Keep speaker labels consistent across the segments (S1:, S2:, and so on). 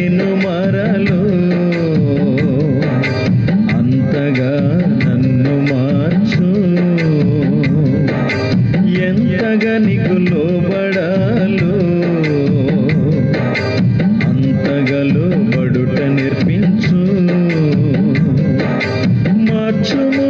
S1: నేను మరలు అంతగా నన్ను మార్చు. ఎంతగా నీకు లోబడాలు అంతగా లోబడుట నేర్పించు. మార్చుము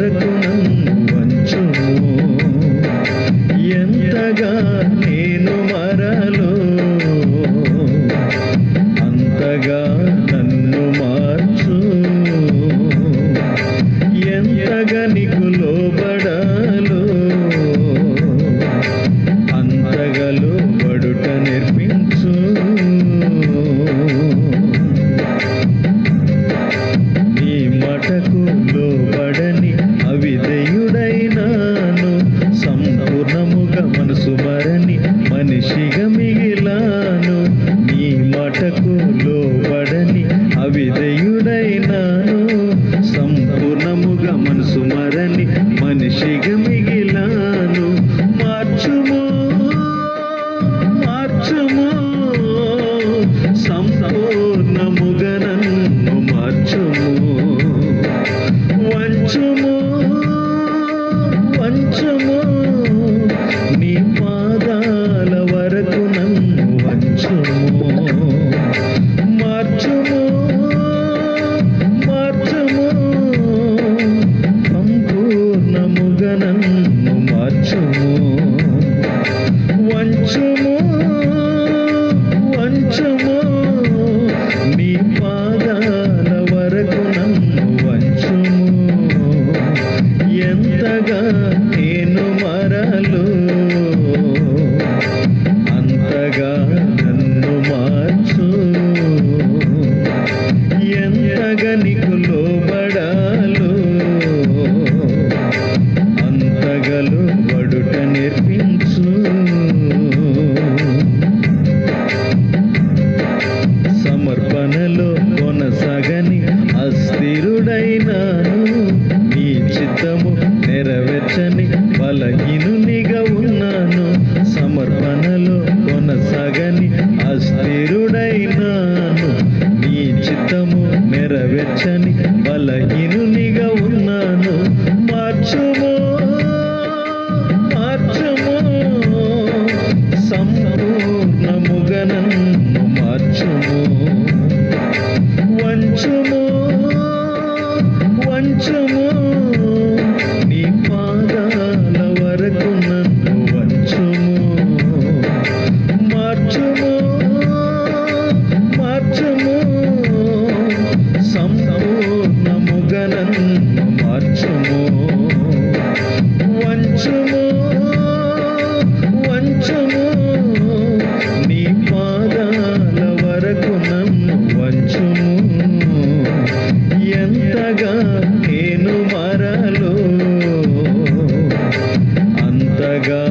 S1: వరకు వంచుము ఎంతగా నేను మరలు అంతగా నన్ను మార్చు ఎంతగా నీకు లోబ మాటకు లోబడని అవిదయు నన్ను మార్చుము. వంచుము వంచుము. నీ పాదాల వరకు నన్ను వంచుము. ఎంతగా నేను మరలు అంతగా అంతగలు వడుట నేర్పించు. సమర్పణలో కొనసాగని అస్థిరుడైనాను. నీ చిత్తము నెరవేర్చని బలహీనునిగా ఉన్నాను. సమర్పణలో కొనసాగని అస్థిరుడైనాను. నీ చిత్తము నెరవేర్చని బలహీనునిగా ఉన్నాను. మార్చుము మార్చుము వంచుము వంచుము. నీ పాదాల వరకు నన్ను వంచుము. ఎంతగా నేను మరలు అంతగా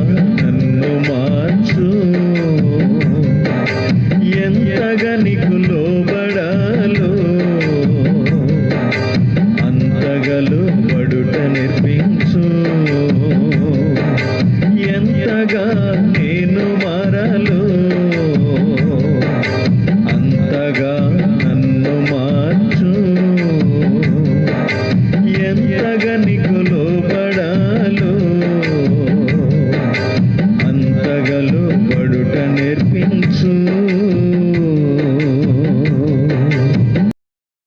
S1: నన్ను మార్చు. ఎంతగా నీకు లోబడాలో అంతగలు